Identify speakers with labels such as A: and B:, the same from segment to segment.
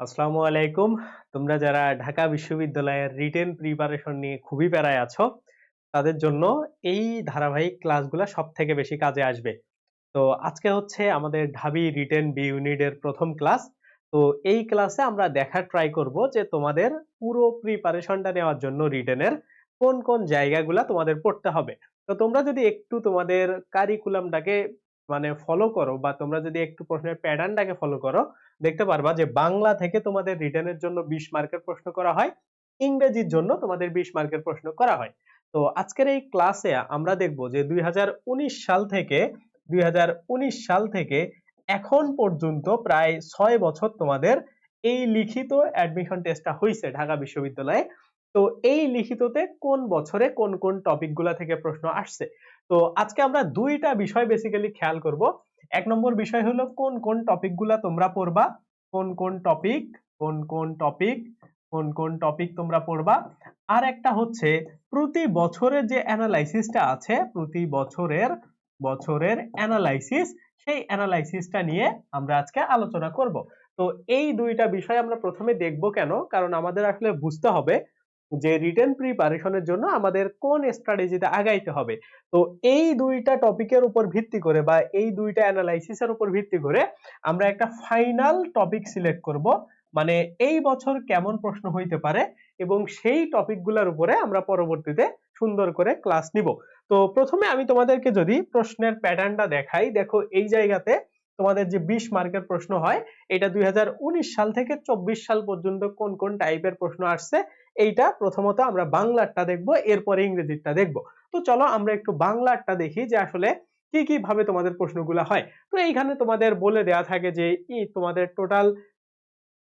A: আসসালামু আলাইকুম। তোমরা যারা ঢাকা বিশ্ববিদ্যালয়ের রিটেন প্রিপারেশন নিয়ে খুবই প্যারায় আছো, তাদের জন্য এই ধারাবাহিক ক্লাসগুলো সব থেকে বেশি কাজে আসবে। তো আজকে হচ্ছে আমাদের ঢাবি রিটেন বি ইউনিটের প্রথম ক্লাস তো এই ক্লাসে আমরা দেখার ট্রাই করব যে তোমাদের পুরো প্রিপারেশনটা নেওয়ার জন্য রিটেনের কোন কোন জায়গাগুলা তোমাদের পড়তে হবে। তো তোমরা যদি একটু তোমাদের কারিকুলামটাকে মানে ফলো করো বা তোমরা যদি একটু প্রশ্নের প্যাটার্নটাকে ফলো করো, দেখতে পারবা যে বাংলা থেকে তোমাদের রিটার্নের জন্য বিশ মার্কের প্রশ্ন করা হয়, ইংরেজির জন্য তোমাদের বিশ মার্কের প্রশ্ন করা হয়। তো আজকের এই ক্লাসে আমরা দেখব যে দুই সাল থেকে, দুই সাল থেকে এখন পর্যন্ত প্রায় ছয় বছর তোমাদের এই লিখিত অ্যাডমিশন টেস্টটা হয়েছে ঢাকা বিশ্ববিদ্যালয়ে। তো এই লিখিততে কোন বছরে কোন কোন টপিকগুলা থেকে প্রশ্ন আসছে? তো আজকে আমরা দুইটা বিষয় বেসিক্যালি খেয়াল করব। এক নম্বর বিষয় হলো কোন কোন টপিকগুলা তোমরা পড়বা? কোন কোন টপিক কোন কোন টপিক কোন কোন টপিক তোমরা পড়বা? আর একটা হচ্ছে প্রতি বছরের যে অ্যানালাইসিসটা আছে, প্রতি বছরের বছরের অ্যানালাইসিস সেই অ্যানালাইসিসটা নিয়ে আমরা আজকে আলোচনা করব। তো এই দুইটা বিষয় আমরা প্রথমে দেখব কেন? কারণ আমাদের আসলে বুঝতে হবে যে রিটেন প্রিপারেশনের জন্য আমাদের কোন স্ট্র্যাটেজিতে আগাইতে হবে? তো এই দুইটা টপিকের উপর ভিত্তি করে বা এই দুইটা অ্যানালাইসিসের উপর ভিত্তি করে আমরা একটা ফাইনাল টপিক সিলেক্ট করব। মানে এই বছর কেমন প্রশ্ন হইতে পারে এবং সেই টপিকগুলোর উপরে আমরা পরবর্তীতে সুন্দর করে ক্লাস নিব। তো প্রথমে আমি তোমাদেরকে যদি প্রশ্নের প্যাটার্নটা দেখাই, দেখো এই জায়গাতে তোমাদের যে 20 মার্কের প্রশ্ন হয়, এটা দুই হাজার উনিশ সাল থেকে চব্বিশ সাল পর্যন্ত কোন কোন টাইপের প্রশ্ন আসছে? এইটা প্রথমত আমরা বাংলারটা দেখব, এরপরে ইংরেজিটা দেখব। তো চলো আমরা একটু বাংলারটা দেখি যে আসলে কি কি ভাবে তোমাদের প্রশ্নগুলো হয়। তো এইখানে তোমাদের বলে দেয়া থাকে যে ই তোমাদের টোটাল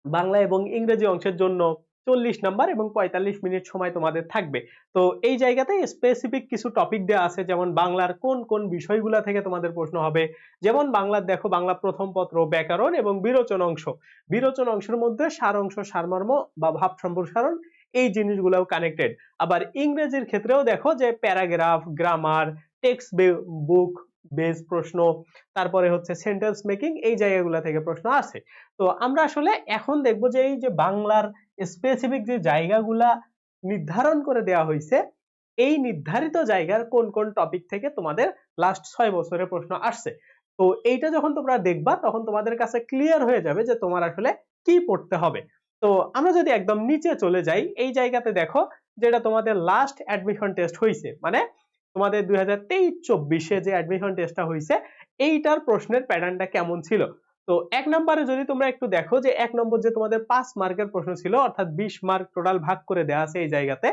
A: বাংলা এবং ইংরেজি অংশের জন্য চল্লিশ নাম্বার এবং পঁয়তাল্লিশ মিনিট সময় তোমাদের থাকবে। তো এই জায়গাতে স্পেসিফিক কিছু টপিক দেওয়া আছে, যেমন বাংলার কোন কোন বিষয়গুলো থেকে তোমাদের প্রশ্ন হবে। যেমন বাংলার দেখো, বাংলা প্রথম পত্র, ব্যাকরণ এবং বিরোচন অংশ। বিরোচন অংশের মধ্যে সার অংশ সারমর্ম বা ভাব সম্প্রসারণ এই জিনিসগুলোও কানেক্টেড আবার ইংরেজির ক্ষেত্রেও দেখো যে paragraph, grammar, text book, base প্রশ্ন, তারপরে হচ্ছে সেন্টেন্স মেকিং এই জায়গাগুলো থেকে প্রশ্ন আসে। তো আমরা আসলে এখন দেখব যে এই যে বাংলার স্পেসিফিক যে জায়গাগুলা নির্ধারণ করে দেওয়া হয়েছে এই নির্ধারিত জায়গার কোন কোন টপিক থেকে তোমাদের লাস্ট ছয় বছরের প্রশ্ন আসছে। তো এইটা যখন তোমরা দেখবা, তখন তোমাদের কাছে ক্লিয়ার হয়ে যাবে যে তোমার আসলে কি পড়তে হবে। তো আমরা যদি একদম নিচে চলে যাই, এই জায়গাতে দেখো যেটা তোমাদের লাস্ট অ্যাডমিশন টেস্ট হয়েছে মানে তোমাদের দুই হাজার তেইশ চব্বিশে যে অ্যাডমিশন টেস্টটা হয়েছে এইটার প্রশ্নের প্যাটার্নটা কেমন ছিল? তো এক নম্বরে যদি তোমরা একটু দেখো যে এক নম্বর যে তোমাদের পাঁচ মার্কের প্রশ্ন ছিল, অর্থাৎ বিশ মার্ক টোটাল ভাগ করে দেওয়া আছে এই জায়গাতে,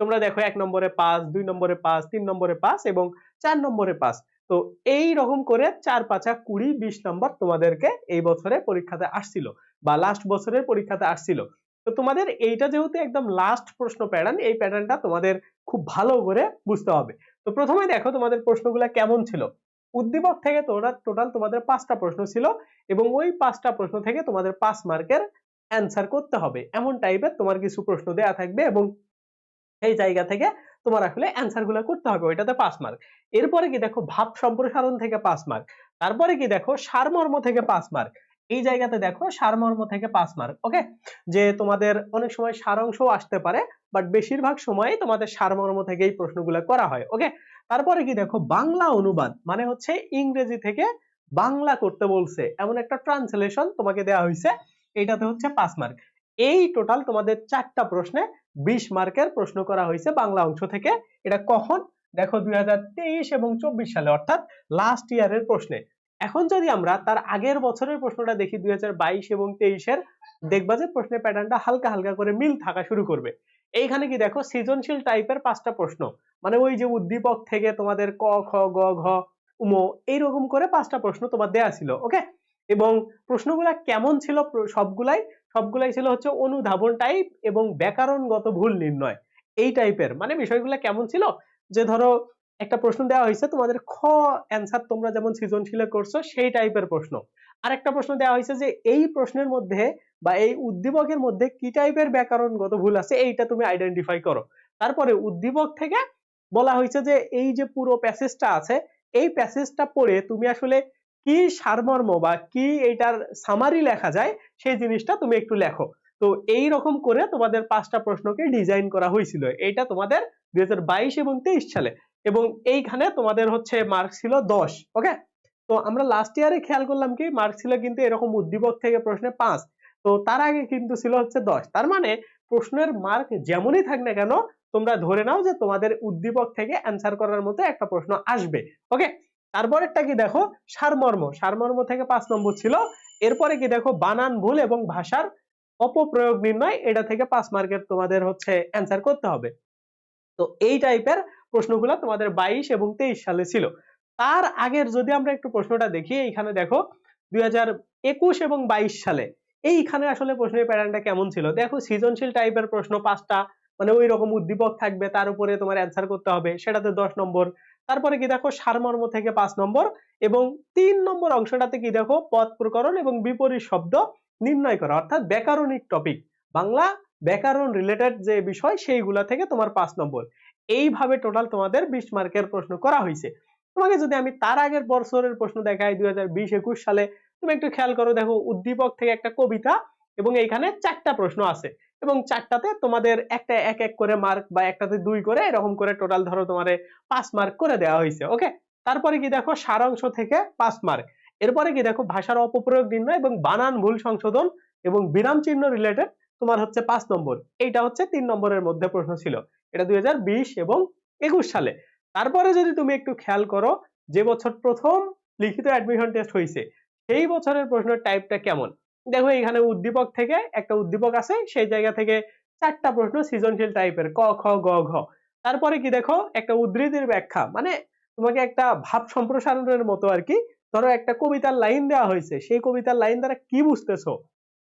A: তোমরা দেখো এক নম্বরে পাঁচ, দুই নম্বরে পাঁচ, তিন নম্বরে পাঁচ এবং চার নম্বরে পাঁচ। তো এই রকম করে চার পাঁচা কুড়ি, বিশ নম্বর তোমাদেরকে এই বছরে পরীক্ষাতে আসছিল। বা লাস্ট বছরের পরীক্ষাতে আসছিল। তো তোমাদের এইটা যেহেতু একদম লাস্ট প্রশ্ন প্যাটার্ন এই প্যাটার্নটা তোমাদের খুব ভালো করে বুঝতে হবে। তো প্রথমে দেখো তোমাদের প্রশ্নগুলো কেমন ছিল? উদ্দীপক থেকে তোমরা টোটাল তোমাদের পাঁচটা প্রশ্ন ছিল এবং ওই পাঁচটা প্রশ্ন থেকে তোমাদের পাঁচ মার্কের অ্যান্সার করতে হবে। এমন টাইপের তোমার কিছু প্রশ্ন দেয়া থাকবে এবং এই জায়গা থেকে তোমার আসলে অ্যান্সারগুলো করতে হবে ওইটাতে পাঁচ মার্ক। এরপরে কি দেখো ভাব সম্প্রসারণ থেকে পাঁচ মার্ক। তারপরে কি দেখো সারমর্ম থেকে পাঁচ মার্ক। এই জায়গাতে দেখো সারমর্ম থেকে পাঁচ মার্ক ওকে যে তোমাদের অনেক সময় সারাংশও আসতে পারে বাট বেশিরভাগ সময় তোমাদের সারমর্ম থেকে এই প্রশ্নগুলো করা হয় ওকে তারপরে কি দেখো, বাংলা অনুবাদ মানে হচ্ছে ইংরেজি থেকে বাংলা করতে বলছে, এমন একটা ট্রান্সলেশন তোমাকে দেওয়া হয়েছে এইটাতে হচ্ছে পাঁচ মার্ক এই টোটাল তোমাদের চারটা প্রশ্নে বিশ মার্কের প্রশ্ন করা হয়েছে বাংলা অংশ থেকে, এটা কখন? দেখো দুই হাজার তেইশ এবং চব্বিশ সালে, অর্থাৎ লাস্ট ইয়ারের প্রশ্নে। এখন যদি আমরা তার আগের বছরের প্রশ্নটা দেখি দুই এবং তেইশের, দেখবা যে প্রশ্নের প্যাটার্নটা হালকা হালকা করে মিল থাকা শুরু করবে। এইখানে কি দেখো, সৃজনশীল টাইপের পাঁচটা প্রশ্ন। মানে ওই যে উদ্দীপক থেকে তোমাদের ক, খ, গ, ঘ উমো এইরকম করে পাঁচটা প্রশ্ন তোমার দেয়া ছিল, ওকে? এবং প্রশ্নগুলা কেমন ছিল সবগুলাই? সবগুলাই ছিল হচ্ছে অনুধাবন টাইপ এবং ব্যাকরণগত ভুল নির্ণয়। এই টাইপের মানে বিষয়গুলো কেমন ছিল? যে ধরো একটা প্রশ্ন দেওয়া হয়েছে, তোমাদের খ অ্যান্সার তোমরা যেমন সৃজনশীলে করছ, সেই টাইপের প্রশ্ন। আর একটা প্রশ্ন দেওয়া হয়েছে যে, এই প্রশ্নের মধ্যে বা এই উদ্দীপকের মধ্যে কি টাইপের ব্যাকরণগত ভুল আছে, এইটা তুমি আইডেন্টিফাই করো। তারপরে উদ্দীপক থেকে বলা হয়েছে যে, এই যে পুরো প্যাসেজটা আছে, এই প্যাসেজটা পড়ে তুমি আসলে কি সারমর্ম বা কি এইটার সামারি লেখা যায়, সেই জিনিসটা তুমি একটু লেখো। তো এই রকম করে তোমাদের পাঁচটা প্রশ্নকে ডিজাইন করা হয়েছিল। এটা তোমাদের দুই হাজার বাইশ এবং তেইশ সালে। এবং এইখানে তোমাদের হচ্ছে মার্ক ছিল দশ ওকে তো আমরা লাস্ট ইয়ারে খেয়াল করলাম কি মার্ক ছিল কিন্তু এরকম উদ্দীপক থেকে প্রশ্নে পাঁচ, তো তার আগে কিন্তু ছিল হচ্ছে দশ। তার মানে প্রশ্নের মার্ক যেমনই থাক না কেন, তোমরা ধরে নাও যে তোমাদের উদ্দীপক থেকে অ্যান্সার করার মতো একটা প্রশ্ন আসবে ওকে তারপরেরটা কি দেখো, সারমর্ম। সারমর্ম থেকে পাঁচ নম্বর ছিল। এরপরে কি দেখো, বানান ভুল এবং ভাষার অপপ্রয়োগ নির্ণয়, এটা থেকে পাঁচ মার্কের তোমাদের হচ্ছে অ্যান্সার করতে হবে। তো এই টাইপের প্রশ্নগুলো তোমাদের বাইশ এবং তেইশ সালে ছিল। তার আগের যদি আমরা একটু প্রশ্নটা দেখি, এইখানে দেখো দুই হাজার একুশ এবং বাইশ সালে, এইখানে আসলে প্রশ্নের প্যাটার্নটা কেমন ছিল? দেখো সৃজনশীল টাইপের প্রশ্ন পাঁচটা মানে ওই রকম উদ্দীপক থাকবে, তার উপরে তোমার অ্যান্সার করতে হবে, সেটাতে দশ নম্বর। তারপরে কি দেখো, সারমর্ম থেকে পাঁচ নম্বর এবং তিন নম্বর অংশটাতে কি দেখো পদ প্রকরণ এবং বিপরীত শব্দ নির্ণয় করা, অর্থাৎ ব্যাকরণিক টপিক বাংলা ব্যাকরণ রিলেটেড যে বিষয়, সেইগুলা থেকে তোমার পাঁচ নম্বর। এইভাবে টোটাল তোমাদের বিশ মার্কের প্রশ্ন করা হয়েছে তোমাকে যদি আমি তার আগের বছরের প্রশ্ন দেখাই দুই হাজার সালে, তুমি একটু খেয়াল করো, দেখো উদ্দীপক থেকে একটা কবিতা এবং এইখানে চারটা প্রশ্ন আছে। এবং চারটাতে তোমাদের একটা এক এক করে মার্ক বা একটাতে দুই করে এরকম করে টোটাল ধরো তোমার পাঁচ মার্ক করে দেওয়া হয়েছে ওকে তারপরে কি দেখো সারাংশ থেকে পাঁচ মার্ক এরপরে কি দেখো ভাষার অপপ্রয়োগ নির্ণয় এবং বানান ভুল সংশোধন এবং বিরাম চিহ্ন রিলেটেড তোমার হচ্ছে পাঁচ নম্বর। এইটা হচ্ছে তিন নম্বরের মধ্যে প্রশ্ন ছিল। এটা দুই হাজার বিশ এবং একুশ সালে। তারপরে যদি তুমি একটু খেয়াল করো, যে বছর প্রথম লিখিত অ্যাডমিশন টেস্ট হয়েছে সেই বছরের প্রশ্নের টাইপটা কেমন? দেখো, এখানে উদ্দীপক থেকে একটা উদ্দীপক আছে, সেই জায়গা থেকে চারটা প্রশ্ন সৃজনশীল টাইপের, ক, খ, গ, ঘ। তারপরে কি দেখো, একটা উদ্ধৃতির ব্যাখ্যা মানে তোমাকে একটা ভাব সম্প্রসারণের মতো আর কি, ধরো একটা কবিতার লাইন দেওয়া হয়েছে সেই কবিতার লাইন দ্বারা কি বুঝতেছো?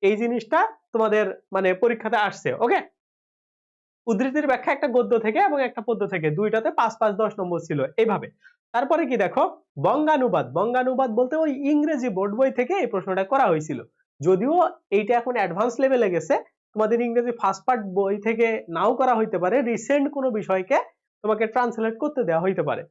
A: এই জিনিসটা তোমাদের মানে পরীক্ষাতে আসছে ওকে উদ্ধৃতির ব্যাখ্যা একটা গদ্য থেকে এবং একটা পদ্য থেকে। দুইটাতে পাঁচ পাঁচ দশ নম্বর ছিল এইভাবে। তারপরে কি দেখো? বঙ্গানুবাদ। বঙ্গানুবাদ বলতে ওই ইংরেজি বোর্ড বই থেকে এই প্রশ্নটা করা হয়েছিল। যদিও এইটা এখন অ্যাডভান্স লেভেলে গেছে। তোমাদের ইংরেজি ফার্স্ট পার্ট বই থেকে নাও করা হইতে পারে। রিসেন্ট কোনো বিষয়কে তোমাকে ট্রান্সলেট করতে দেওয়া হইতে পারে।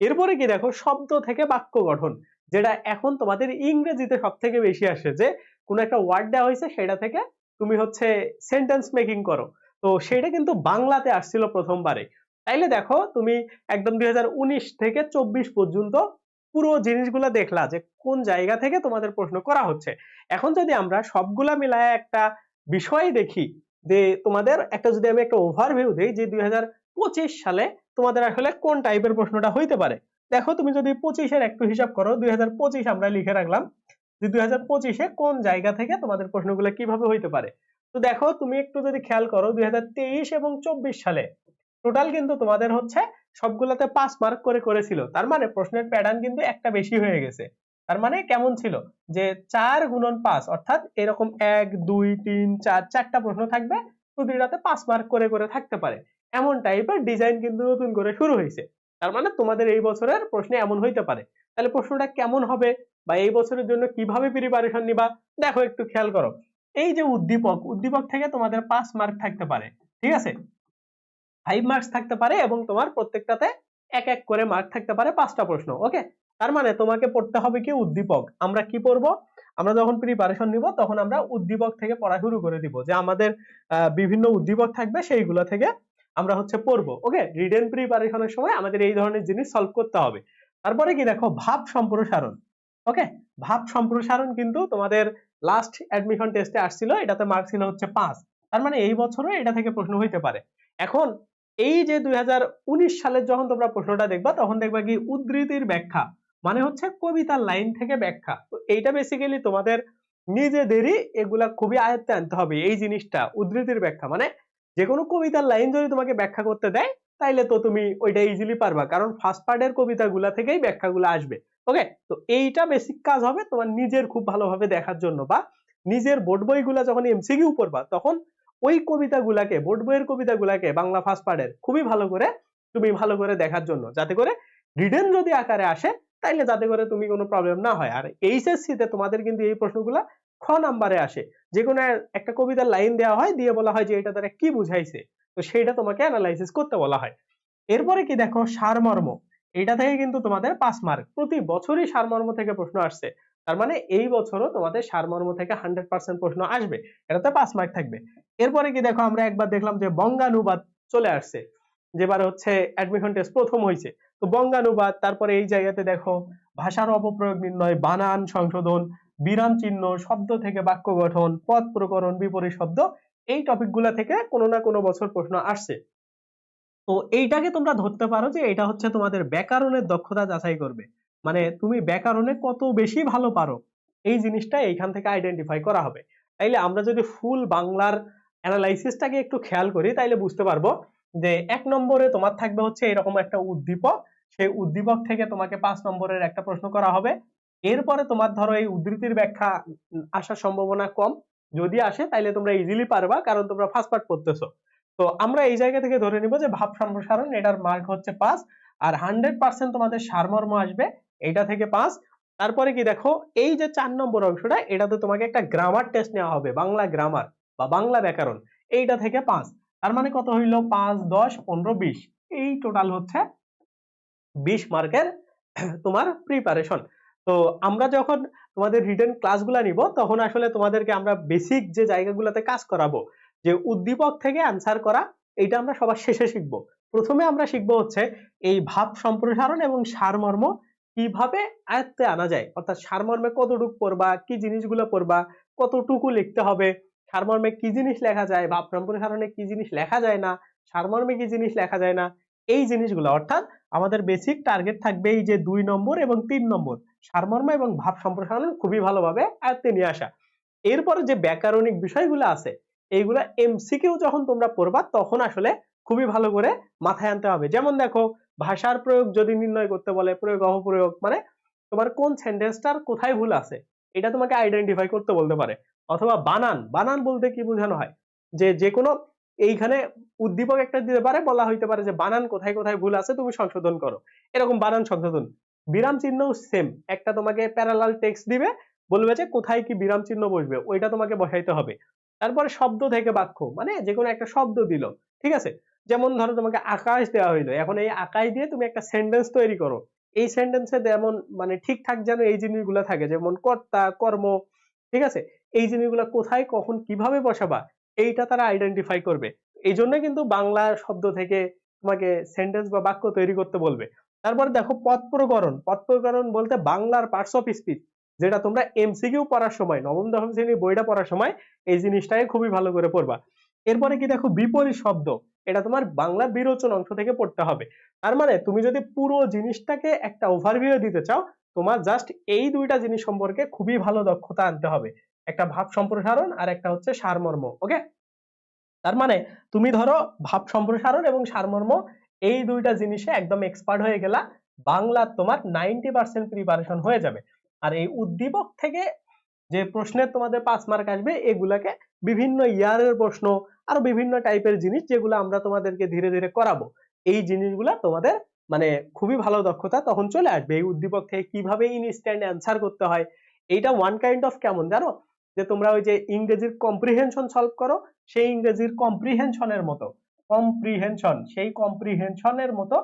A: এরপরে কি দেখো? শব্দ থেকে বাক্য গঠন, যেটা এখন তোমাদের ইংরেজিতে সব থেকে বেশি আসে যে, কোনো একটা ওয়ার্ড দেওয়া হয়েছে, সেটা থেকে তুমি হচ্ছে সেন্টেন্স মেকিং করো। তো সেটা কিন্তু বাংলাতে আসছিল প্রথমবারে। তাইলে দেখো তুমি একদম দুই থেকে চব্বিশ পর্যন্ত পুরো জিনিসগুলো দেখলা যে কোন জায়গা থেকে তোমাদের প্রশ্ন করা হচ্ছে। এখন যদি আমরা সবগুলা মিলায় একটা বিষয় দেখি যে তোমাদের একটা যদি আমি একটা ওভারভিউ দিই যে দুই হাজার পঁচিশ সালে তোমাদের আসলে কোন টাইপের প্রশ্নটা হইতে পারে। দেখো তুমি যদি পঁচিশের একটু হিসাব করো, দুই হাজার পঁচিশ আমরা লিখে রাখলাম যে দুই কোন জায়গা থেকে তোমাদের প্রশ্নগুলো কীভাবে হইতে পারে। তো দেখো, তুমি একটু যদি খেয়াল করো, দুই হাজার তেইশ এবং চব্বিশ সালে টোটাল কিন্তু তোমাদের হচ্ছে সবগুলোতে পাঁচ মার্ক করে করেছিল। তার মানে প্রশ্নের প্যাটার্ন কিন্তু একটা বেশি হয়ে গেছে। তার মানে কেমন ছিল? যে চার গুণন পাঁচ, অর্থাৎ এরকম এক, দুই, তিন, চার, চারটা প্রশ্ন থাকবে, প্রতিটাতে পাঁচ মার্ক করে করে থাকতে পারে। এমন টাইপের ডিজাইন কিন্তু নতুন করে শুরু হয়েছে। তার মানে তোমাদের এই বছরের প্রশ্নে এমন হইতে পারে। তাহলে প্রশ্নটা কেমন হবে? বা এই বছরের জন্য কীভাবে প্রিপারেশন নিবা? দেখো, একটু খেয়াল করো। এই যে উদ্দীপক উদ্দীপক থেকে তোমাদের পাঁচ মার্ক থাকতে পারে, ঠিক আছে? ফাইভ মার্কস থাকতে পারে এবং তোমার প্রত্যেকটাতে এক এক করে মার্ক থাকতে পারে পাঁচটা প্রশ্ন ওকে তার মানে তোমাকে পড়তে হবে কি উদ্দীপক? আমরা কি পড়ব? আমরা যখন প্রিপারেশন নিব, তখন আমরা উদ্দীপক থেকে পড়া শুরু করে দিব। যে আমাদের বিভিন্ন উদ্দীপক থাকবে, সেইগুলো থেকে আমরা হচ্ছে পড়ব ওকে রিটেন প্রিপারেশনের সময় আমাদের এই ধরনের জিনিস সলভ করতে হবে। তারপরে কি দেখো? ভাব সম্প্রসারণ ওকে ভাব সম্প্রসারণ কিন্তু তোমাদের লাস্ট অ্যাডমিশন টেস্টে আসছিল, এটাতে মার্ক ছিল হচ্ছে পাঁচ। তার মানে এই বছরও এটা থেকে প্রশ্ন হইতে পারে। এখন এই যে দুই সালের যখন তোমরা প্রশ্নটা দেখবা, তখন দেখবা কি উদ্ধৃতির ব্যাখ্যা মানে হচ্ছে কবিতার লাইন থেকে ব্যাখ্যা। তো এইটা বেসিক্যালি তোমাদের নিজেদেরই এগুলা খুবই আয়ত্তে আনতে হবে, এই জিনিসটা, উদ্ধৃতির ব্যাখ্যা। মানে যে কোনো কবিতার লাইন যদি তোমাকে ব্যাখ্যা করতে দেয়, তাইলে তো তুমি ওইটা ইজিলি পারবা, কারণ ফার্স্ট পার্টের কবিতাগুলা থেকেই ব্যাখ্যাগুলো আসবে। ওকে তো এইটা বেসিক কাজ হবে তোমার নিজের খুব ভালোভাবে দেখার জন্য বা নিজের বোর্ড বইগুলা যখন এমসিকিউ পড়বা, তখন ওই কবিতাগুলাকে, বোর্ড বইয়ের কবিতাগুলাকে বাংলা ফার্স্ট পার্টের খুবই ভালো করে, তুমি ভালো করে দেখার জন্য। যাতে করে রিডেন যদি আকারে আসে, তাইলে যাতে করে তুমি কোনো প্রবলেম না হয়। আর এইচএসসি তে তোমাদের কিন্তু এই প্রশ্নগুলা খ নাম্বারে আসে। যে কোনো একটা কবিতার লাইন দেওয়া হয়, দিয়ে বলা হয় যে এটা দ্বারা কি বুঝাইছে? তো সেইটা তোমাকে অ্যানালাইসিস করতে বলা হয়। এরপরে কি দেখো, সারমর্ম। এইটা থেকে কিন্তু তোমাদের পাঁচ মার্ক প্রতি বছরই সারমর্ম থেকে প্রশ্ন আসছে। তার মানে এই বছরও তোমাদের সারমর্ম থেকে হান্ড্রেড পার্সেন্ট প্রশ্ন আসবে। এটাতে পাঁচ মার্ক থাকবে। এরপরে কি দেখো, আমরা একবার দেখলাম যে বঙ্গানুবাদ চলে আসছে। যেবারে হচ্ছে অ্যাডমিশন টেস্ট প্রথম হয়েছে তো বঙ্গানুবাদ, তারপরে এই জায়গাতে দেখো, ভাষার অপপ্রয়োগ নির্ণয়, বানান সংশোধন, বিরাম চিহ্ন, শব্দ থেকে বাক্য গঠন, পদ প্রকরণ, বিপরীত শব্দ, এই টপিকগুলা থেকে কোনো না কোনো বছর প্রশ্ন আসছে। তো এইটাকে তোমরা ধরতে পারো যে এটা হচ্ছে তোমাদের ব্যাকরণের দক্ষতা যাচাই করবে। মানে তুমি ব্যাকরণে কত বেশি ভালো পারো, এই জিনিসটা এইখান থেকে আইডেন্টিফাই করা হবে। তাইলে আমরা যদি ফুল বাংলার অ্যানালাইসিসটাকে একটু খেয়াল করি, তাইলে বুঝতে পারব যে এক নম্বরে তোমার থাকবে হচ্ছে এরকম একটা উদ্দীপক। সেই উদ্দীপক থেকে তোমাকে পাঁচ নম্বরের একটা প্রশ্ন করা হবে। এরপরে তোমার ধরো এই উদ্ধৃতির ব্যাখ্যা আসার সম্ভাবনা কম। যদি আসে তাইলে তোমরা ইজিলি পারবা, কারণ তোমরা ফার্স্ট পার্ট পড়তেছো। তো আমরা এই জায়গা থেকে ধরে নিব যে ভাব সম্প্রসারণ, এটার মার্ক হচ্ছে পাঁচ, আর হান্ড্রেড পার্সেন্ট তোমাদের সারমর্ম আসবে এইটা থেকে পাঁচ। তারপরে কি দেখো, এই যে চার নম্বর অংশটা, এটাতে তোমাকে একটা গ্রামার টেস্ট নেওয়া হবে, বাংলা গ্রামার বা বাংলা ব্যাকরণ। এইটা থেকে পাঁচ, তার মানে কত হইল? পাঁচ, দশ, পনেরো, বিশ। এই টোটাল হচ্ছে বিশ মার্কের তোমার প্রিপারেশন তো আমরা যখন তোমাদের রিটেন ক্লাসগুলো নিব, তখন আসলে তোমাদেরকে আমরা বেসিক যে জায়গাগুলোতে কাজ করাবো যে উদ্দীপক থেকে অ্যান্সার করা এটা আমরা সবার শেষে শিখব। প্রথমে আমরা শিখব হচ্ছে এই ভাব সম্প্রসারণ এবং সারমর্ম কীভাবে আয়ত্তে আনা যায়। অর্থাৎ সারমর্মে কতটুকু পড়বা, কি জিনিসগুলো পড়বা, কতটুকু লিখতে হবে, সারমর্মে কি জিনিস লেখা যায়, ভাব সম্প্রসারণে কি জিনিস লেখা যায় না, সারমর্মে কি জিনিস লেখা যায় না, এই জিনিসগুলো। অর্থাৎ আমাদের বেসিক টার্গেট থাকবে এই যে দুই নম্বর এবং তিন নম্বর। সারমর্ম এবং ভাব সম্প্রসারণ খুবই ভালোভাবে আয়ত্তে নিয়ে আসা। এরপরে যে ব্যাকরণিক বিষয়গুলো আছে এইগুলা এমসিকিউ যখন তোমরা পড়বা, তখন আসলে খুবই ভালো করে মাথায় আনতে হবে। যেমন দেখো, ভাষার প্রয়োগ যদি নির্ণয় করতে বলে, প্রয়োগ, অপপ্রয়োগ মানে তোমার কোন সেন্টেন্সটার কোথায় ভুল আছে, এটা তোমাকে আইডেন্টিফাই করতে বলতে পারে। অথবা বানান বানান বলতে কি বোঝানো হয়? যে যে কোনো এইখানে উদ্দীপক একটা দিতে পারে, বলা হইতে পারে যে বানান কোথায় কোথায় ভুল আছে, তুমি সংশোধন করো। এরকম বানান সংশোধন। বিরাম চিহ্ন সেম একটা তোমাকে প্যারালাল টেক্সট দিবে, বলবে যে কোথায় কি বিরাম চিহ্ন বসবে, ওইটা তোমাকে বসাইতে হবে। তারপরে শব্দ থেকে বাক্য মানে যে কোনো একটা শব্দ দিল, ঠিক আছে? যেমন ধরো তোমাকে আকাশ দেওয়া হইল, এখন এই আকাশ দিয়ে তুমি একটা সেন্টেন্স তৈরি করো। এই সেন্টেন্সে যেমন মানে ঠিকঠাক যেন এই জিনিসগুলো থাকে, যেমন কর্তা, কর্ম, ঠিক আছে? এই জিনিসগুলো কোথায়, কখন, কীভাবে বসাবা, এইটা তারা আইডেন্টিফাই করবে। এই জন্য কিন্তু বাংলা শব্দ থেকে তোমাকে সেন্টেন্স বা বাক্য তৈরি করতে বলবে। তারপর দেখো পদ প্রকরণ পদ প্রকরণ বলতে বাংলার পার্টস অফ স্পিচ যেটা তোমরা এমসিকিউ পড়ার সময়, নবম, দশম শ্রেণির বইটা পড়ার সময় এই জিনিসটাকে খুবই ভালো করে পড়বা। এরপরে কি দেখো, বিপরীত শব্দ, এটা তোমার বাংলা বিরোচন অংশ থেকে পড়তে হবে। তার মানে তুমি যদি পুরো জিনিসটাকে একটা ওভারভিউ দিতে চাও, তোমার জাস্ট এই দুইটা জিনিস সম্পর্কে খুবই ভালো দক্ষতা আনতে হবে। একটা ভাব সম্প্রসারণ আর একটা হচ্ছে সারমর্ম ওকে তার মানে তুমি ধরো ভাব সম্প্রসারণ এবং সারমর্ম, এই দুইটা জিনিসে একদম এক্সপার্ট হয়ে গেলা বাংলা তোমার নাইনটি পার্সেন্ট প্রিপারেশন হয়ে যাবে। আর এই উদ্দীপক থেকে যে প্রশ্নের তোমাদের পাঁচ মার্ক আসবে, এগুলাকে বিভিন্ন ইয়ারের প্রশ্ন আরও বিভিন্ন টাইপের জিনিস যেগুলো আমরা তোমাদেরকে ধীরে ধীরে করাবো। এই জিনিসগুলা তোমাদের মানে খুবই ভালো দক্ষতা তখন চলে আসবে। এই উদ্দীপক থেকে কীভাবে ইনস্ট্যান্ট অ্যান্সার করতে হয়, এইটা ওয়ান কাইন্ড অফ কেমন জানো? যে তোমরা ওই যে ইংরেজির কম্প্রিহেনশন সলভ করো, সেই ইংরেজির কম্প্রিহেনশনের মতো। কম্প্রিহেনশন সেই কম্প্রিহেনশনের মতো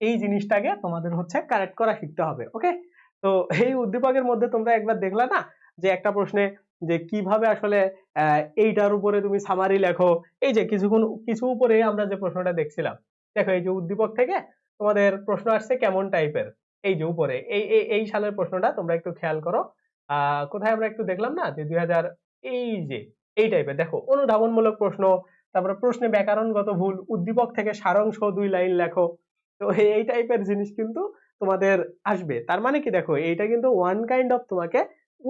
A: এই জিনিসটাকে তোমাদের হচ্ছে কারেক্ট করা শিখতে হবে ওকে তো এই উদ্দীপকের মধ্যে তোমরা একবার দেখলা না যে একটা প্রশ্নে যে কীভাবে আসলে এইটার উপরে তুমি সামারি লেখো? এই যে কিছুক্ষণ কিছু উপরে আমরা যে প্রশ্নটা দেখছিলাম, দেখো এই যে উদ্দীপক থেকে তোমাদের প্রশ্ন আসছে কেমন টাইপের এই যে উপরে, এই এই সালের প্রশ্নটা তোমরা একটু খেয়াল করো। কোথায় আমরা একটু দেখলাম না যে দুই হাজার, এই যে, এই টাইপের দেখো, অনুধাবনমূলক প্রশ্ন, তারপরে প্রশ্নে ব্যাকরণগত ভুল, উদ্দীপক থেকে সারাংশ দুই লাইন লেখো। তো এই টাইপের জিনিস কিন্তু তোমাদের আসবে। তার মানে কি দেখো, এইটা কিন্তু ওয়ান কাইন্ড অফ তোমাকে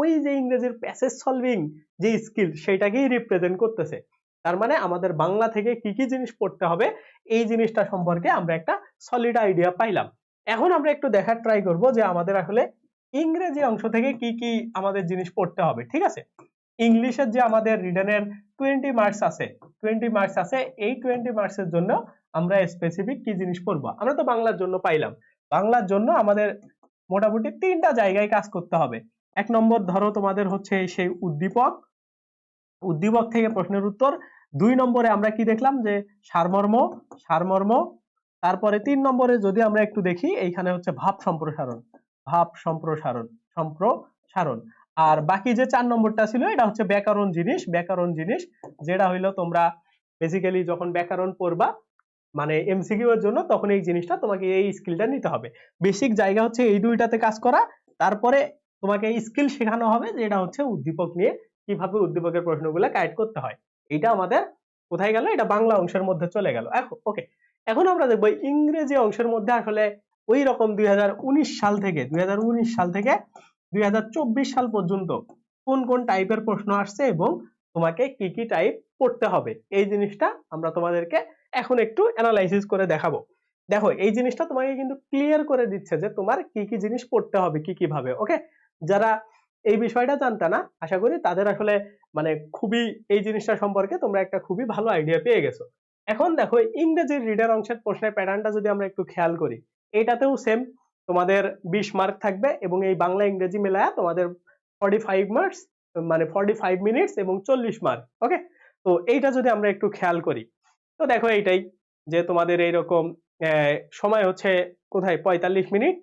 A: ওই যে ইংরেজির প্যাসেজ সলভিং যে স্কিল সেটাকেই রিপ্রেজেন্ট করতেছে। তার মানে আমাদের বাংলা থেকে কি কি জিনিস পড়তে হবে, এই জিনিসটা সম্পর্কে আমরা একটা সলিড আইডিয়া পাইলাম। এখন আমরা একটু দেখার ট্রাই করব যে আমাদের আসলে ইংরেজি অংশ থেকে কি কি আমাদের জিনিস পড়তে হবে, ঠিক আছে? ইংলিশের যে আমাদের রিডেনের টোয়েন্টি মার্কস আছে টোয়েন্টি মার্কস আছে, এই টোয়েন্টি মার্কসের জন্য আমরা স্পেসিফিক কি জিনিস পড়ব? আমরা তো বাংলার জন্য পাইলাম। বাংলার জন্য আমাদের মোটামুটি তিনটা জায়গায় কাজ করতে হবে। এক নম্বর ধরো তোমাদের হচ্ছে সেই উদ্দীপক। উদ্দীপক থেকে প্রশ্নের উত্তর। দুই নম্বরে আমরা কি দেখলাম যে সারমর্ম সারমর্ম। তারপরে তিন নম্বরে যদি আমরা একটু দেখি, এইখানে হচ্ছে ভাব সম্প্রসারণ। ভাব সম্প্রসারণ সম্প্রসারণ। আর বাকি যে চার নম্বরটা ছিল, এটা হচ্ছে ব্যাকরণ জিনিস ব্যাকরণ জিনিস, যেটা হইল তোমরা বেসিক্যালি যখন ব্যাকরণ পড়বা মানে এমসিকিউ এর জন্য তখন এই জিনিসটা তোমাকে এই স্কিলটা নিতে হবে। বেসিক জায়গা হচ্ছে এই দুইটাতে কাজ করা, তারপরে তোমাকে স্কিল শেখানো হবে যে এটা হচ্ছে উদ্দীপক নিয়ে কীভাবে উদ্দীপকের প্রশ্নগুলো কাইট করতে হয়। এটা আমাদের কোথায় গেল? এটা বাংলা অংশের মধ্যে চলে গেল। এখন ওকে এখন আমরা দেখব ইংরেজি অংশের মধ্যে আসলে ওই রকম দুই হাজার উনিশ সাল থেকে, দুই হাজার উনিশ সাল থেকে দুই হাজার চব্বিশ সাল পর্যন্ত কোন কোন টাইপের প্রশ্ন আসছে এবং তোমাকে কি কি টাইপ পড়তে হবে? এই জিনিসটা আমরা তোমাদেরকে এখন একটু অ্যানালাইসিস করে দেখাবো। দেখো, এই জিনিসটা তোমাকে কিন্তু ক্লিয়ার করে দিচ্ছে যে তোমার কি কি জিনিস পড়তে হবে, কি কি ভাবে ওকে যারা এই বিষয়টা জানতে না, আশা করি তাদের আসলে মানে খুবই এই জিনিসটা সম্পর্কে তোমরা একটা খুবই ভালো আইডিয়া পেয়ে গেছো। এখন দেখো ইংরেজি রিডার অংশের প্রশ্নের প্যাটার্নটা যদি আমরা একটু খেয়াল করি, এটাতেও সেম তোমাদের বিশ মার্ক থাকবে এবং এই বাংলা ইংরেজি মেলায় তোমাদের ফর্টি ফাইভ মার্কস মানে ফর্টি ফাইভ মিনিটস এবং চল্লিশ মার্ক ওকে তো এইটা যদি আমরা একটু খেয়াল করি তো দেখো এইটাই যে তোমাদের এইরকম সময় হচ্ছে কোথায়? পঁয়তাল্লিশ মিনিট।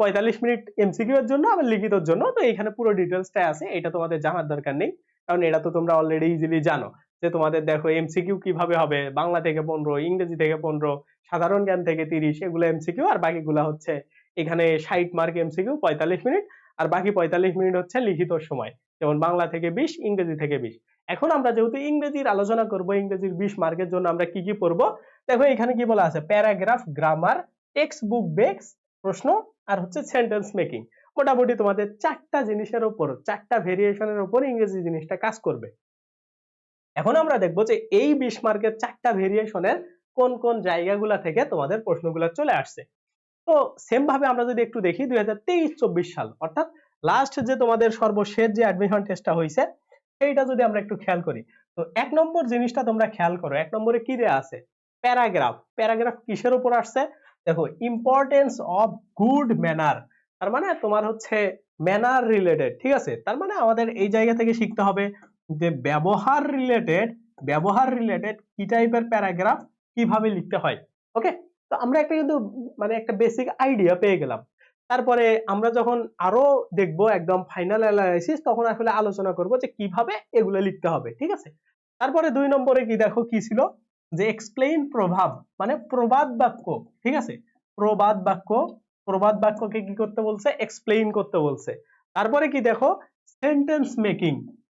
A: পঁয়তাল্লিশ মিনিট এমসিকিউ এর জন্য আবার লিখিতর জন্য। তো এখানে পুরো ডিটেলসটা আছে। এটা তোমাদের জানার দরকার নেই। কারণ এটা তো তোমরা অলরেডি ইজিলি জানো যে তোমাদের দেখো এমসিকিউ কীভাবে হবে? বাংলা থেকে পনেরো, ইংরেজি থেকে পনেরো, সাধারণ জ্ঞান থেকে তিরিশ, এগুলো এমসিকিউ আর বাকিগুলো হচ্ছে এখানে ষাট মার্ক এমসিকিউ পঁয়তাল্লিশ মিনিট। আর বাকি পঁয়তাল্লিশ মিনিট হচ্ছে লিখিত সময়। যেমন বাংলা থেকে বিশ, ইংরেজি থেকে বিশ। এখন আমরা যেহেতু ইংরেজির আলোচনা করব, ইংরেজির বিশ মার্কের জন্য আমরা কি কি পড়ব? দেখো এখানে কি বলা আছে? প্যারাগ্রাফ, গ্রামার টেক্সট বুক বেক্স, প্রশ্ন আর হচ্ছে সেন্টেন্স মেকিং। মোটামুটি তোমাদের চারটা জিনিসের উপর চারটা ভেরিয়েশনের উপর ইংরেজি জিনিসটা কাজ করবে। এখন আমরা দেখব যে এই বিশ মার্কের চারটা ভেরিয়েশনের কোন কোন জায়গাগুলা থেকে তোমাদের প্রশ্নগুলো চলে আসছে। তো সেম ভাবে আমরা যদি একটু দেখি, দুই হাজার সাল, অর্থাৎ লাস্ট যে তোমাদের সর্বশেষ যে অ্যাডমিশন টেস্টটা হয়েছে সেইটা যদি আমরা একটু খেয়াল করি, তো এক নম্বর জিনিসটা তোমরা খেয়াল করো, এক নম্বরে কি দেয়া আছে? প্যারাগ্রাফ। প্যারাগ্রাফ কিসের উপর আসছে? দেখো ইম্পর্টেন্স অফ গুড ম্যানার তার মানে তোমার হচ্ছে ম্যানার রিলেটেড ঠিক আছে? তার মানে আমাদের এই জায়গা থেকে শিখতে হবে যে ব্যবহার রিলেটেড ব্যবহার রিলেটেড কি টাইপের প্যারাগ্রাফ? কীভাবে লিখতে হয়? ওকে তো আমরা একটা কিন্তু মানে একটা বেসিক আইডিয়া পেয়ে গেলাম। তারপরে আমরা যখন আরও দেখব একদম ফাইনাল অ্যানালাইসিস তখন আসলে আলোচনা করব যে কীভাবে এগুলো লিখতে হবে, ঠিক আছে? তারপরে দুই নম্বরে কি দেখো কি ছিল? যে এক্সপ্লেইন প্রভাব মানে প্রবাদ বাক্য, ঠিক আছে? প্রবাদ বাক্য, প্রবাদ বাক্যকে কি করতে বলছে? এক্সপ্লেইন করতে বলছে। তারপরে কি দেখো? সেন্টেন্স মেকিং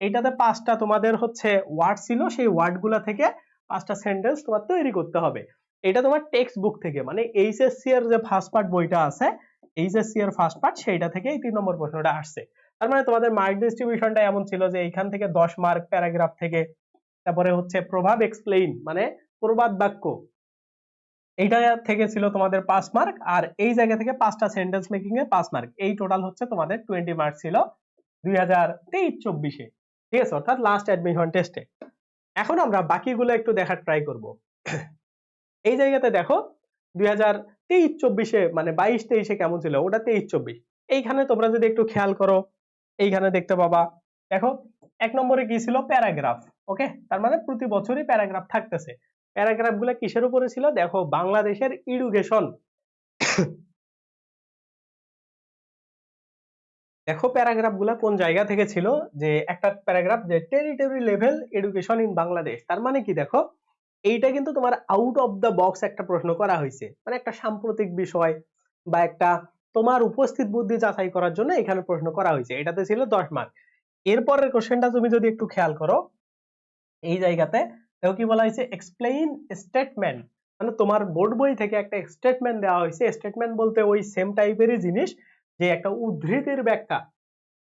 A: এটাতে পাঁচটা তোমাদের হচ্ছে ওয়ার্ড ছিল, সেই ওয়ার্ডগুলা থেকে পাঁচটা সেন্টেন্স তোমার তৈরি করতে হবে। এটা তোমার টেক্সট বুক থেকে মানে এইচএসসি এর যে ফার্স্ট পার্ট বইটা আছে এইচএসসি এর ফার্স্ট পার্ট সেইটা থেকে এই তিন নম্বর প্রশ্নটা আসছে। তার মানে তোমাদের মার্ক ডিস্ট্রিবিউশনটা এমন ছিল যে এইখান থেকে দশ মার্ক প্যারাগ্রাফ থেকে তারপরে হচ্ছে প্রভাব এক্সপ্লেইন মানে প্রবাদ বাক্য। এইটা থেকে ছিল তোমাদের পাঁচ মার্ক আর এই জায়গা থেকে পাঁচটা সেন্টেন্স মেকিং এ পাঁচ মার্ক এই টোটাল হচ্ছে তোমাদের টোয়েন্টি মার্ক ছিল দুই হাজার তেইশ চব্বিশে। ঠিক আছে? অর্থাৎ লাস্ট অ্যাডমিশন টেস্টে এখন আমরা বাকিগুলো একটু দেখার ট্রাই করব। এই জায়গাতে দেখো দুই হাজার তেইশ চব্বিশে মানে বাইশ তেইশে কেমন ছিল? ওটা তেইশ চব্বিশ। এইখানে তোমরা যদি একটু খেয়াল করো, এইখানে দেখতে পাবা। দেখো, এক নম্বরে কি ছিল? Paragraph, okay? তার মানে প্রতি বছরই প্যারাগ্রাফ থাকতেছে। কিসের উপরে ছিল? দেখো, বাংলাদেশের ইডুকেশন। দেখো কোন জায়গা থেকে ছিল? যে একটা প্যারাগ্রাফ, যে territory level education in Bangladesh. তার মানে কি দেখো? এইটা কিন্তু তোমার আউট অফ দ্য বক্স একটা প্রশ্ন করা হয়েছে। মানে একটা সাম্প্রতিক বিষয় বা একটা তোমার উপস্থিত বুদ্ধি যাচাই করার জন্য এখানে প্রশ্ন করা হয়েছে। এটাতে ছিল দশ মার্ক এরপরের কোশ্চেনটা তুমি যদি একটু খেয়াল করো, এই জায়গাতে দেখো কি বলা হয়েছে এক্সপ্লেইন স্টেটমেন্ট মানে তোমার বোর্ড বই থেকে একটা স্টেটমেন্ট দেওয়া হয়েছে। স্টেটমেন্ট বলতে ওই সেম টাইপেরই জিনিস যে একটা উদ্ধৃতির ব্যাখ্যা।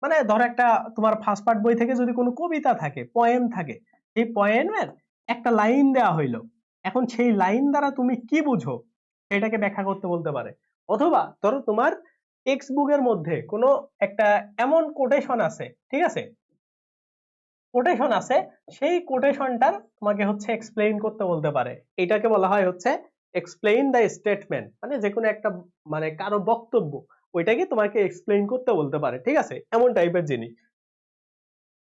A: মানে ধর একটা তোমার ফার্স্ট পার্ট বই থেকে যদি কোনো কবিতা থাকে পয়েম থাকে, সেই পয়েমের একটা লাইন দেওয়া হইল। এখন সেই লাইন দ্বারা তুমি কি বুঝো? সেটাকে ব্যাখ্যা করতে বলতে পারে। অথবা ধরো তোমার টেক্সট বুকের মধ্যে কোনো একটা এমন কোটেশন আছে, ঠিক আছে? কোটেশন আছে, সেই কোটেশনটার তোমাকে হচ্ছে এক্সপ্লেইন করতে বলতে পারে। এটাকে বলা হয় হচ্ছে এক্সপ্লেইন দ্য স্টেটমেন্ট মানে যে কোনো একটা মানে কারও বক্তব্য, ওইটাকে তোমাকে এক্সপ্লেইন করতে বলতে পারে, ঠিক আছে? এমন টাইপের জিনিস।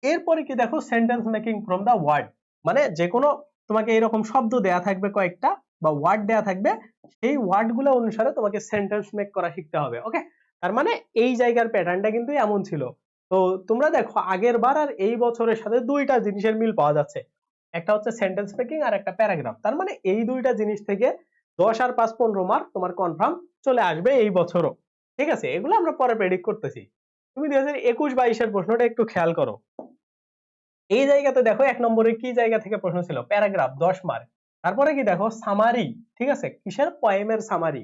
A: এরপরে কি দেখো sentence making from the word মানে যে কোনো তোমাকে এরকম শব্দ দেয়া থাকবে কয়েকটা বা ওয়ার্ড দেয়া থাকবে, সেই ওয়ার্ডগুলো অনুসারে তোমাকে সেন্টেন্স মেক করা শিখতে হবে ওকে তার মানে এই জায়গার প্যাটার্নটা কিন্তু এমন ছিল। তো তোমরা দেখো, আগের বার আর এই বছরের সাথে দুইটা জিনিসের মিল পাওয়া যাচ্ছে। একটা হচ্ছে সেন্টেন্স মেকিং আর একটা প্যারাগ্রাফ তার মানে এই দুইটা জিনিস থেকে দশ আর পাঁচ পনেরো মার্ক তোমার কনফার্ম চলে আসবে এই বছরও। ঠিক আছে? এগুলো আমরা পরে প্রেডিক্ট করতেছি। তুমি দুই হাজার একুশ বাইশের প্রশ্নটা একটু খেয়াল করো। এই জায়গাতে দেখো এক নম্বরে কি জায়গা থেকে প্রশ্ন ছিল? প্যারাগ্রাফ, দশ মার্ক তারপরে কি দেখো? সামারি ঠিক আছে? কিসের? পয়েমের সামারি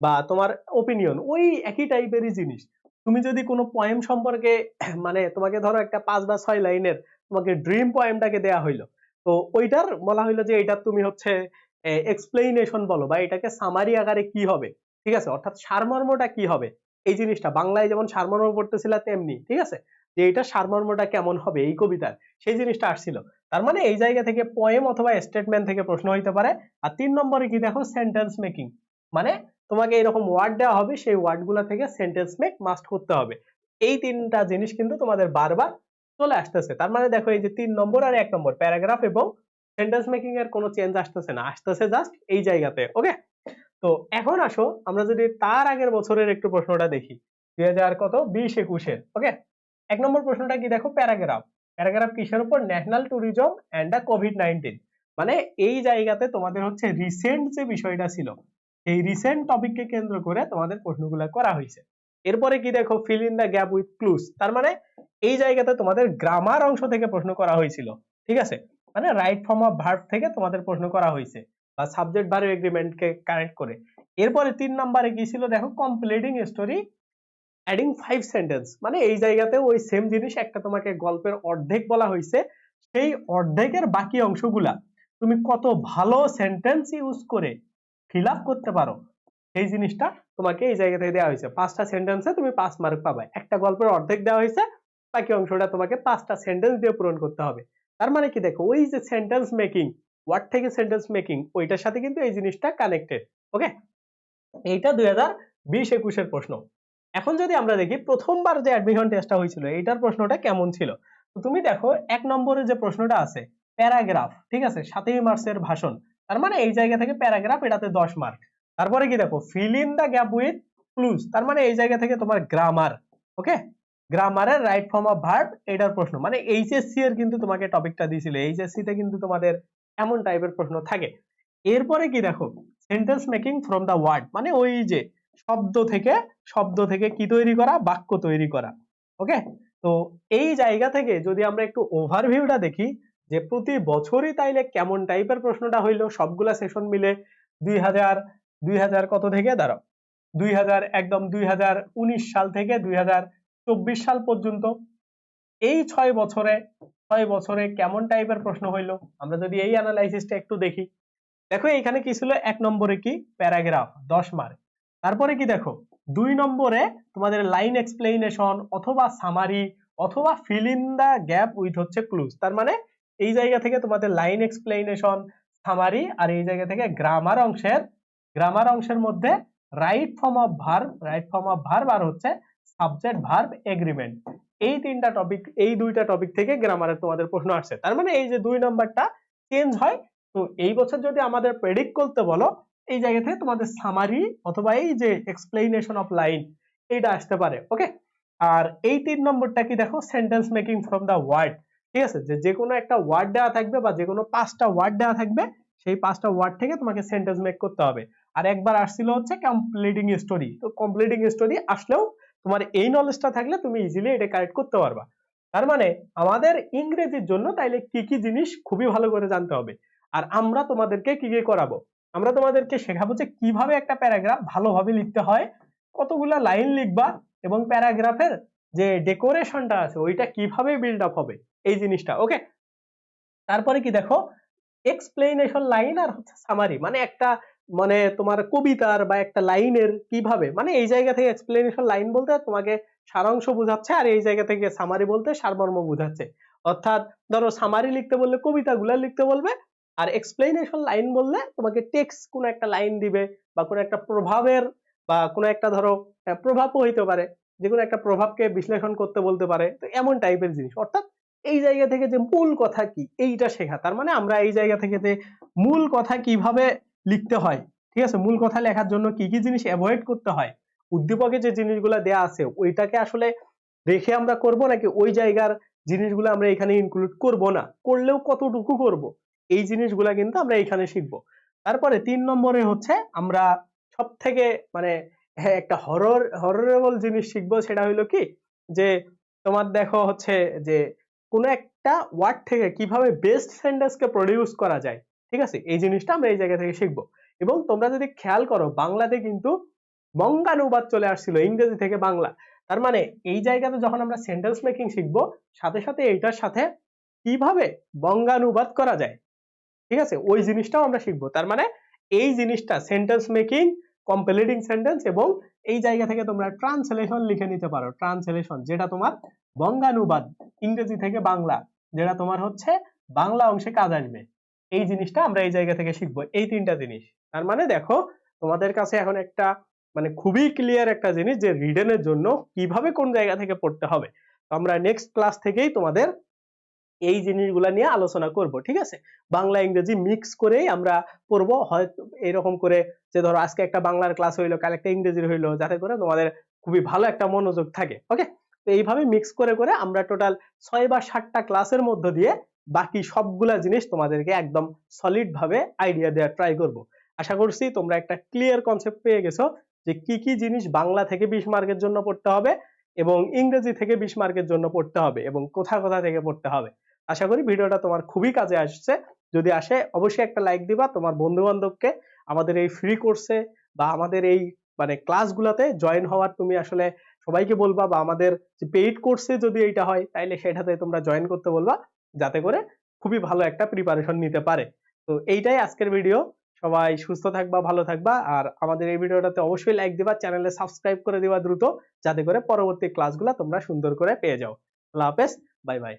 A: বা তোমার ওপিনিয়ন ওই একই টাইপেরই জিনিস। তুমি যদি কোনো পয়েম সম্পর্কে মানে তোমাকে ধরো একটা পাঁচ বা ছয় লাইনের তোমাকে ড্রিম পয়েমটাকে দেয়া হইল, তো ওইটার বলা হইল যে এটা তুমি হচ্ছে এক্সপ্লেনেশন বলো বা এটাকে সামারি আকারে কি হবে? ঠিক আছে? অর্থাৎ সারমর্মটা কি হবে? এই জিনিসটা, বাংলায় যেমন সারমর্ম পড়তেছিল তেমনি, ঠিক আছে? যে এটা সারমর্মটা কেমন হবে এই কবিতার, সেই জিনিসটা আসছিল। তার মানে এই জায়গা থেকে পয়েম অথবা স্টেটমেন্ট থেকে প্রশ্ন হইতে পারে। আর তিন নম্বরে কি দেখো? সেন্টেন্স মেকিং মানে তোমাকে এরকম ওয়ার্ড দেওয়া হবে, সেই ওয়ার্ডগুলো থেকে সেন্টেন্স মেক মাস্ট করতে হবে। এই তিনটা জিনিস কিন্তু তোমাদের বারবার চলে আসতেছে। তার মানে দেখো এই যে তিন নম্বর আর এক নম্বর প্যারাগ্রাফ এবং সেন্টেন্স মেকিং এর কোনো চেঞ্জ আসতেছে না। আসতেছে জাস্ট এই জায়গাতে ওকে তো এখন আসো, আমরা যদি তার আগের বছরের একটু প্রশ্নটা দেখি। দুই হাজার কত? বিশ একুশের ওকে এক নম্বর প্রশ্নটা কি? দেখো, প্যারাগ্রাফ। প্যারাগ্রাফ কিসের উপর? National tourism and the COVID nineteen. মানে এই জায়গাতে তোমাদের হচ্ছে রিসেন্ট যে বিষয়টা ছিল এই রিসেন্ট টপিককে কেন্দ্র করে তোমাদের প্রশ্নগুলো করা হয়েছে। এরপরে কি দেখো? Fill in the gap with clues তার মানে এই জায়গাতে তোমাদের গ্রামার অংশ থেকে প্রশ্ন করা হয়েছিল। ঠিক আছে? মানে রাইট ফর্ম অফ ভার্ব থেকে তোমাদের প্রশ্ন করা হয়েছে, বা সাবজেক্ট ভার্ব এগ্রিমেন্টকে কানেক্ট করে। এরপরে তিন নম্বরে কি ছিল? দেখো completing story adding five sentence মানে এই জায়গাতে ওই সেম জিনিস একটা তোমাকে গল্পের অর্ধেক বলা হয়েছে। সেই অর্ধেকের বাকি অংশগুলা তুমি কত ভালো সেন্টেন্স ইউজ করে ফিল করতে পারো, সেই জিনিসটা তোমাকে এই জায়গা থেকে দেওয়া হয়েছে। পাঁচটা সেন্টেন্সে তুমি পাঁচ মার্ক পাবে। একটা গল্পের অর্ধেক দেওয়া হয়েছে, বাকি অংশটা তোমাকে পাঁচটা সেন্টেন্স দিয়ে পূরণ করতে হবে। তার মানে কি দেখো, ওই যে সেন্টেন্স মেকিং ওয়ার্ড থেকে সেন্টেন্স মেকিং ওইটার সাথে কিন্তু এই জিনিসটা কানেক্টেড ওকে এইটা দুই হাজার বিশ একুশের প্রশ্ন। এখন যদি আমরা দেখি প্রথমবার যে অ্যাডমিশন টেস্টটা হয়েছিল, এইটার প্রশ্নটা কেমন ছিল? তো তুমি দেখো, এক নম্বরে যে প্রশ্নটা আছে, প্যারাগ্রাফ, ঠিক আছে? সাতই মার্চের ভাষণ। তার মানে এই জায়গা থেকে প্যারাগ্রাফ, এটাতে দশ মার্ক তারপরে কি দেখো fill in the gap with clues তার মানে এই জায়গা থেকে তোমার গ্রামার ওকে গ্রামারের রাইট ফর্ম অফ ভার্ব এটার প্রশ্ন। মানে এইচএসসি এর কিন্তু তোমাকে টপিকটা দিয়েছিল। এইচএসসি তে কিন্তু তোমাদের এমন টাইপের প্রশ্ন থাকে। এরপরে কি দেখো sentence making from the word মানে ওই যে শব্দ থেকে শব্দ থেকে কি তৈরি করা? বাক্য তৈরি করা। ওকে তো এই জায়গা থেকে যদি আমরা একটু ওভারভিউটা দেখি, যে প্রতি বছরই তাইলে কেমন টাইপের প্রশ্নটা হইল, সবগুলা সেশন মিলে দুই হাজার দুই হাজার কত থেকে? দাঁড়াও। দুই হাজার একদম দুই হাজার উনিশ সাল থেকে দুই হাজার চব্বিশ সাল পর্যন্ত। এই ছয় বছরে ছয় বছরে কেমন টাইপের প্রশ্ন হইল? আমরা যদি এই অ্যানালাইসিসটা একটু দেখি। দেখো, এখানে কি ছিল? এক নম্বরে কি? প্যারাগ্রাফ, দশ মার্ক তারপরে কি দেখো? দুই নম্বরে তোমাদের লাইন এক্সপ্লেনেশন অথবা সামারি অথবা fill in the gap with হচ্ছে ক্লুজ তার মানে এই জায়গা থেকে তোমাদের লাইন এক্সপ্লেনেশন সামারি আর এই জায়গা থেকে গ্রামার অংশের গ্রামার অংশের মধ্যে right form of verb right form of verb আর হচ্ছে সাবজেক্ট ভার্ব এগ্রিমেন্ট এই তিনটা টপিক এই দুইটা টপিক থেকে গ্রামারের তোমাদের প্রশ্ন আসছে। তার মানে এই যে দুই নাম্বারটা চেঞ্জ হয়, তো এই বছর যদি আমাদের প্রেডিক্ট করতে বলো এই জায়গা থেকে তোমাদের সামারি অথবা এই যে এক্সপ্লেনেশন অফ লাইন এইটা আসতে পারে ওকে আর এই তিন নম্বরটা কি দেখো? Sentence making from the word ঠিক আছে? যে যে কোনো একটা ওয়ার্ড দেওয়া থাকবে বা যে কোনো পাঁচটা ওয়ার্ড দেওয়া থাকবে, সেই পাঁচটা ওয়ার্ড থেকে তোমাকে সেন্টেন্স মেক করতে হবে। আর একবার আসছিল হচ্ছে কমপ্লিটিং স্টোরি তো কমপ্লিটিং স্টোরি আসলেও তোমার এই নলেজটা থাকলে তুমি ইজিলি এটা কারেক্ট করতে পারবা। তার মানে আমাদের ইংরেজির জন্য তাইলে কি কি জিনিস খুবই ভালো করে জানতে হবে। আর আমরা তোমাদেরকে কি কি করাবো? আমরা তোমাদেরকে শেখাবো যে কীভাবে একটা প্যারাগ্রাফ ভালোভাবে লিখতে হয়, কতগুলা লাইন লিখবা এবং প্যারাগ্রাফের যে ডেকোরেশনটা আছে, ওইটা কীভাবে বিল্ড আপ হবে, এই জিনিসটা ওকে তারপরে কি দেখো এক্সপ্লেনেশন লাইন আর হচ্ছে সামারি মানে একটা মানে তোমার কবিতার বা একটা লাইনের কীভাবে মানে এই জায়গা থেকে এক্সপ্লেনেশন লাইন বলতে তোমাকে সারাংশ বোঝাচ্ছে আর এই জায়গা থেকে সামারি বলতে সারমর্ম বোঝাচ্ছে। অর্থাৎ ধরো সামারি লিখতে বললে কবিতাগুলো লিখতে বলবে আর এক্সপ্লেনেশন লাইন বললে তোমাকে টেক্সট কোনো একটা লাইন দিবে বা কোনো একটা প্রভাবের বা কোনো একটা ধরো প্রভাবও হইতে পারে, যে কোনো একটা প্রভাবকে বিশ্লেষণ করতে বলতে পারে, তো এমন টাইপের জিনিস। অর্থাৎ এই জায়গা থেকে যে মূল কথা কি, এইটা শেখা। তার মানে আমরা এই জায়গা থেকে যে মূল কথা কীভাবে লিখতে হয়, ঠিক আছে? মূল কথা লেখার জন্য কি কি জিনিস অ্যাভয়েড করতে হয়, উদ্দীপকে যে জিনিসগুলো দেয়া আছে, ওইটাকে আসলে রেখে আমরা করব নাকি ওই জায়গার জিনিসগুলো আমরা এখানে ইনক্লুড করব না? করলেও কতটুকু করব? এই জিনিসগুলা কিন্তু আমরা এখানে শিখব। তারপরে তিন নম্বরে হচ্ছে আমরা সব থেকে মানে হ্যাঁ একটা হরর হররেবল জিনিস শিখব সেটা হইল কি? যে তোমার দেখো হচ্ছে যে কোনো একটা ওয়ার্ড থেকে কীভাবে বেস্ট সেন্টেন্সকে প্রডিউস করা যায়, ঠিক আছে? এই জিনিসটা আমরা এই জায়গা থেকে শিখব। এবং তোমরা যদি খেয়াল করো, বাংলাতে কিন্তু বঙ্গানুবাদ চলে আসছিল, ইংরেজি থেকে বাংলা। তার মানে এই জায়গাতে যখন আমরা সেন্টেন্স মেকিং শিখব, সাথে সাথে এইটার সাথে কীভাবে বঙ্গানুবাদ করা যায় ঠিক আছে? ওই জিনিসটাও আমরা শিখব। তার মানে এই জিনিসটা সেন্টেন্স মেকিং কম্প্লিটিং সেন্টেন্স এবং এই জায়গা থেকে তোমরা ট্রান্সলেশন লিখে নিতে পারো। ট্রান্সলেশন যেটা তোমার বঙ্গানুবাদ, ইংরেজি থেকে বাংলা, যেটা তোমার হচ্ছে বাংলা অংশে কাজ আসবে। এই জিনিসটা আমরা এই জায়গা থেকে শিখব, এই তিনটা জিনিস। তার মানে দেখো, তোমাদের কাছে এখন একটা মানে খুবই ক্লিয়ার একটা জিনিস যে রিডেনের জন্য কীভাবে কোন জায়গা থেকে পড়তে হবে। তো আমরা নেক্সট ক্লাস থেকেই তোমাদের এই জিনিসগুলা নিয়ে আলোচনা করব, ঠিক আছে? বাংলা, ইংরেজি মিক্স করেই আমরা পড়ব। হয়তো এরকম করে যে ধরো আজকে একটা বাংলার ক্লাস হইল, কাল একটা ইংরেজির হইল, যাতে করে তোমাদের খুবই ভালো একটা মনোযোগ থাকে ওকে তো এইভাবে মিক্স করে করে আমরা টোটাল ছয় বা সাতটা ক্লাসের মধ্য দিয়ে বাকি সবগুলা জিনিস তোমাদেরকে একদম সলিড ভাবে আইডিয়া দেওয়ার ট্রাই করব। আশা করছি তোমরা একটা ক্লিয়ার কনসেপ্ট পেয়ে গেছো যে কি কি জিনিস বাংলা থেকে বিশ মার্কের জন্য পড়তে হবে এবং ইংরেজি থেকে বিশ মার্কের জন্য পড়তে হবে এবং কোথা কোথা থেকে পড়তে হবে। আশা করি ভিডিওটা তোমার খুবই কাজে আসছে। যদি আসে, অবশ্যই একটা লাইক দিবা। তোমার বন্ধু বান্ধবকে আমাদের এই ফ্রি কোর্সে বা আমাদের এই মানে ক্লাসগুলোতে জয়েন হওয়ার তুমি আসলে সবাইকে বলবা বা আমাদের যে পেইড কোর্সে যদি এইটা হয়, তাইলে সেটাতে তোমরা জয়েন করতে বলবা। যাতে করে খুবই ভালো একটা প্রিপারেশন নিতে পারে। তো এইটাই আজকের ভিডিও সবাই সুস্থ থাকবা, ভালো থাকবা। আর আমাদের এই ভিডিওটাতে অবশ্যই লাইক দিবা। চ্যানেলে সাবস্ক্রাইব করে দিবা দ্রুত। যাতে করে পরবর্তী ক্লাসগুলো তোমরা সুন্দর করে পেয়ে যাও। আল্লাহ হাফেজ। Bye bye